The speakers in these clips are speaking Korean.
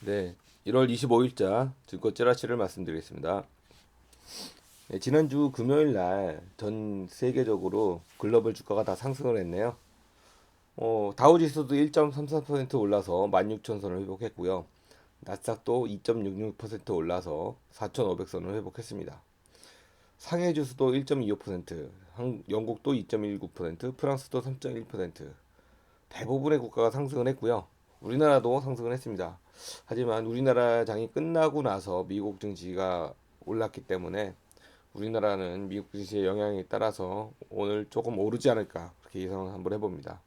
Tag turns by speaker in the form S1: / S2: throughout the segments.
S1: 네, 1월 25일자 증권 찌라시를 말씀드리겠습니다. 네, 지난주 금요일 날 전 세계적으로 글로벌 주가가 다 상승을 했네요. 어, 다우지수도 1.33% 올라서 16,000선을 회복했고요. 나스닥도 2.66% 올라서 4,500선을 회복했습니다. 상해 지수도 1.25%, 한- 영국도 2.19%, 프랑스도 3.1%. 대부분의 국가가 상승을 했고요. 우리나라도 상승을 했습니다. 하지만 우리나라 장이 끝나고 나서 미국 증시가 올랐기 때문에 우리나라는 미국 증시의 영향에 따라서 오늘 조금 오르지 않을까 그렇게 예상을 한번 해봅니다.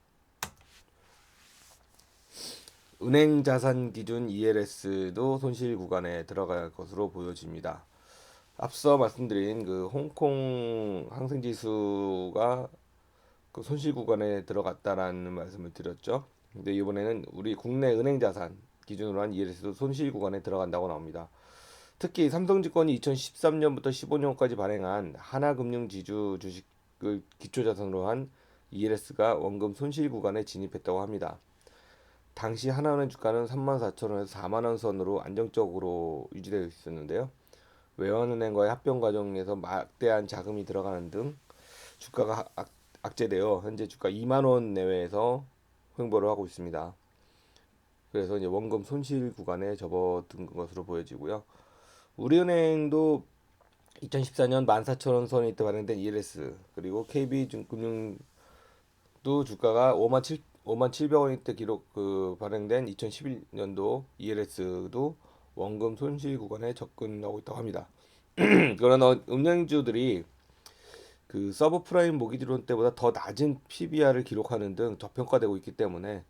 S1: 은행 자산 기준 ELS도 손실 구간에 들어갈 것으로 보여집니다. 앞서 말씀드린 그 홍콩 항생 지수가 그 손실 구간에 들어갔다라는 말씀을 드렸죠. 근데 이번에는 우리 국내 은행 자산 기준으로 한 ELS도 손실 구간에 들어간다고 나옵니다. 특히 삼성증권이 2013년부터 15년까지 발행한 하나금융지주 주식을 기초자산으로 한 ELS가 원금 손실 구간에 진입했다고 합니다. 당시 하나은행 주가는 34,000원에서 4만원 선으로 안정적으로 유지되어 있었는데요. 외환은행과의 합병 과정에서 막대한 자금이 들어가는 등 주가가 악, 악재되어 현재 주가 2만 원 내외에서 횡보를 하고 있습니다. 그래서 이제 원금 손실 구간에 접어든 것으로 보여지고요. 우리은행도 2014년 14,000원 선에 때 발행된 ELS 그리고 KB금융도 주가가 5만 7 5만 700원일 때 기록 그 발행된 2011년도 ELS도 원금 손실 구간에 접근하고 있다고 합니다. 그러나 은행주들이 그 서브프라임 모기지론 때보다 더 낮은 PBR을 기록하는 등 저평가되고 있기 때문에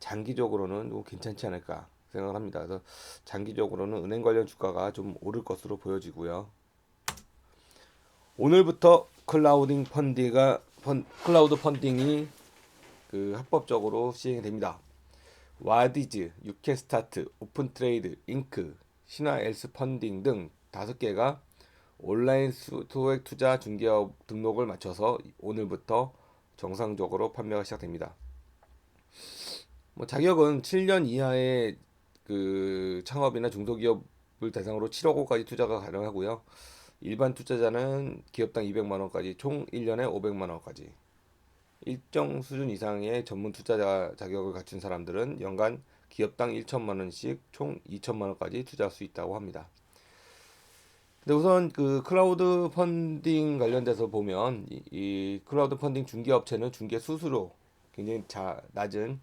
S1: 장기적으로는 뭐 괜찮지 않을까 생각을 합니다. 그래서 장기적으로는 은행 관련 주가가 좀 오를 것으로 보여지고요. 오늘부터 클라우딩 펀디가 펀, 클라우드 펀딩이 그 합법적으로 시행이 됩니다. 와디즈, 유캔스타트, 오픈트레이드, 잉크, 신화 엘스 펀딩 등 다섯 개가 온라인 수- 소액 투자 중개업 등록을 마쳐서 오늘부터 정상적으로 판매가 시작됩니다. 뭐 자격은 7년 이하의 그 창업이나 중소기업을 대상으로 7억 원까지 투자가 가능하고요. 일반 투자자는 기업당 200만 원까지 총 1년에 500만 원까지. 일정 수준 이상의 전문 투자자 자격을 갖춘 사람들은 연간 기업당 1천만 원씩 총 2천만 원까지 투자할 수 있다고 합니다. 근데 우선 그 클라우드 펀딩 관련돼서 보면 이, 이 클라우드 펀딩 중개 업체는 중개 수수료 굉장히 자, 낮은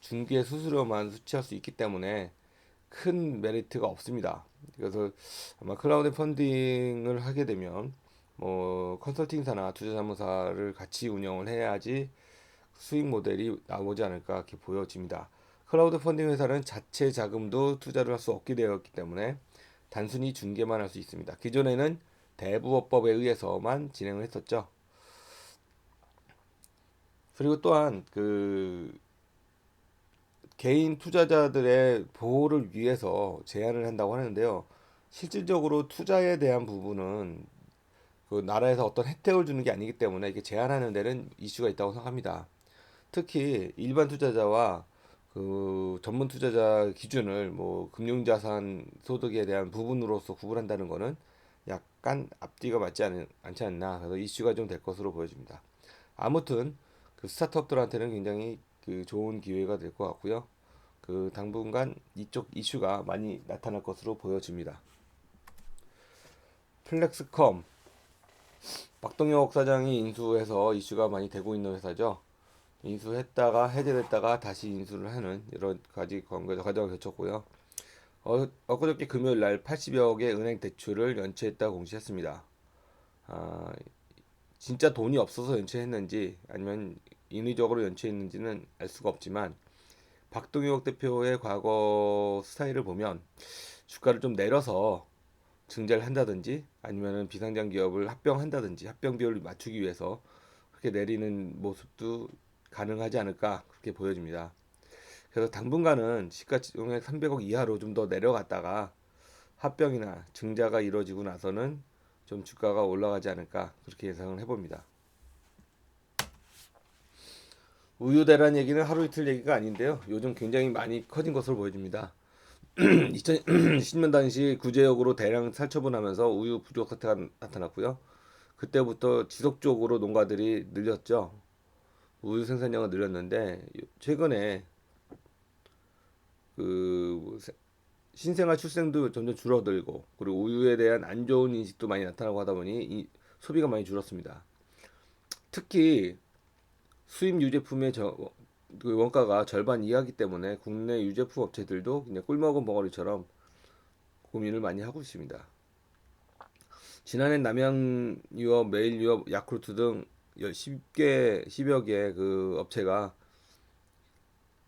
S1: 중개 수수료만 수취할 수 있기 때문에 큰 메리트가 없습니다. 그래서 아마 클라우드 펀딩을 하게 되면 뭐 컨설팅사나 투자자문사를 같이 운영을 해야지 수익 모델이 나오지 않을까 이렇게 보여집니다. 클라우드 펀딩 회사는 자체 자금도 투자를 할 수 없게 되었기 때문에 단순히 중개만 할 수 있습니다. 기존에는 대부업법에 의해서만 진행을 했었죠. 그리고 또한 그 개인 투자자들의 보호를 위해서 제한을 한다고 하는데요. 실질적으로 투자에 대한 부분은 그 나라에서 어떤 혜택을 주는 게 아니기 때문에 이게 제한하는 데는 이슈가 있다고 생각합니다. 특히 일반 투자자와 그 전문 투자자 기준을 뭐 금융자산 소득에 대한 부분으로서 구분한다는 거는 약간 앞뒤가 맞지 않, 않지 않나 그래서 이슈가 좀 될 것으로 보여집니다. 아무튼 그 스타트업들한테는 굉장히 그 좋은 기회가 될 것 같고요. 그 당분간 이쪽 이슈가 많이 나타날 것으로 보여집니다. 플렉스컴 박동혁 사장이 인수해서 이슈가 많이 되고 있는 회사죠. 인수했다가 해제됐다가 다시 인수를 하는 여러 가지 과정을 거쳤고요. 어, 엊그저께 금요일 날 80여 개 은행 대출을 연체했다고 공시했습니다. 아, 진짜 돈이 없어서 연체했는지 아니면 인위적으로 연체했는지는 알 수가 없지만 박동혁 대표의 과거 스타일을 보면 주가를 좀 내려서 증자를 한다든지 아니면은 비상장 기업을 합병한다든지 합병 비율을 맞추기 위해서 그렇게 내리는 모습도 가능하지 않을까 그렇게 보여집니다. 그래서 당분간은 시가총액 300억 이하로 좀 더 내려갔다가 합병이나 증자가 이루어지고 나서는 좀 주가가 올라가지 않을까 그렇게 예상을 해봅니다. 우유 대란 얘기는 하루 이틀 얘기가 아닌데요. 요즘 굉장히 많이 커진 것으로 보여집니다. 2010년 당시 구제역으로 대량 살처분하면서 우유 부족 사태가 나타났고요. 그때부터 지속적으로 농가들이 늘렸죠. 우유 생산량을 늘렸는데 최근에 그 세- 신생아 출생도 점점 줄어들고 그리고 우유에 대한 안 좋은 인식도 많이 나타나고 하다 보니 이 소비가 많이 줄었습니다. 특히 수입 유제품의 저, 그 원가가 절반 이하기 때문에 국내 유제품 업체들도 그냥 꿀먹은 벙어리처럼 고민을 많이 하고 있습니다. 지난해 남양유업, 메일유업, 야쿠르트 등 10개, 10여 개 그 업체가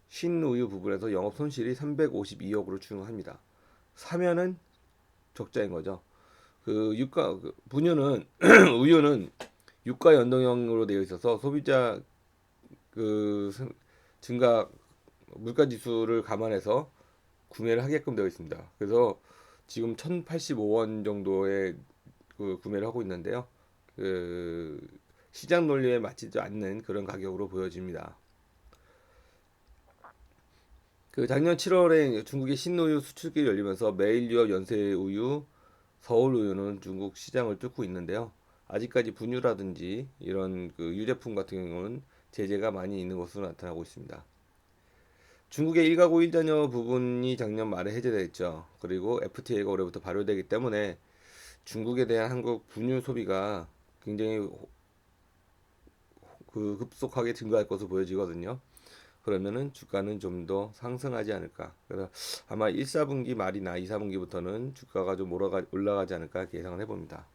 S1: 신우유 부분에서 영업 손실이 352억으로 추정합니다. 사면은 적자인 거죠. 그 유가 그 분유는 우유는 유가 연동형으로 되어 있어서 소비자 그 생- 증가 물가 지수를 감안해서 구매를 하게끔 되어 있습니다. 그래서 지금 1,085원 정도의 그 구매를 하고 있는데요. 그 시장 논리에 맞지도 않는 그런 가격으로 보여집니다. 그 작년 7월에 중국의 신우유 수출길이 열리면서 매일 유업 연세 우유, 서울 우유는 중국 시장을 뚫고 있는데요. 아직까지 분유라든지 이런 그 유제품 같은 경우는 제재가 많이 있는 것으로 나타나고 있습니다. 중국의 일가구 일자녀 부분이 작년 말에 해제됐죠. 그리고 FTA가 올해부터 발효되기 때문에 중국에 대한 한국 분유 소비가 굉장히 호- 그 급속하게 증가할 것으로 보여지거든요. 그러면은 주가는 좀 더 상승하지 않을까. 그래서 아마 1, 4분기 말이나 2, 4분기부터는 주가가 좀 올라가, 올라가지 않을까 예상을 해봅니다.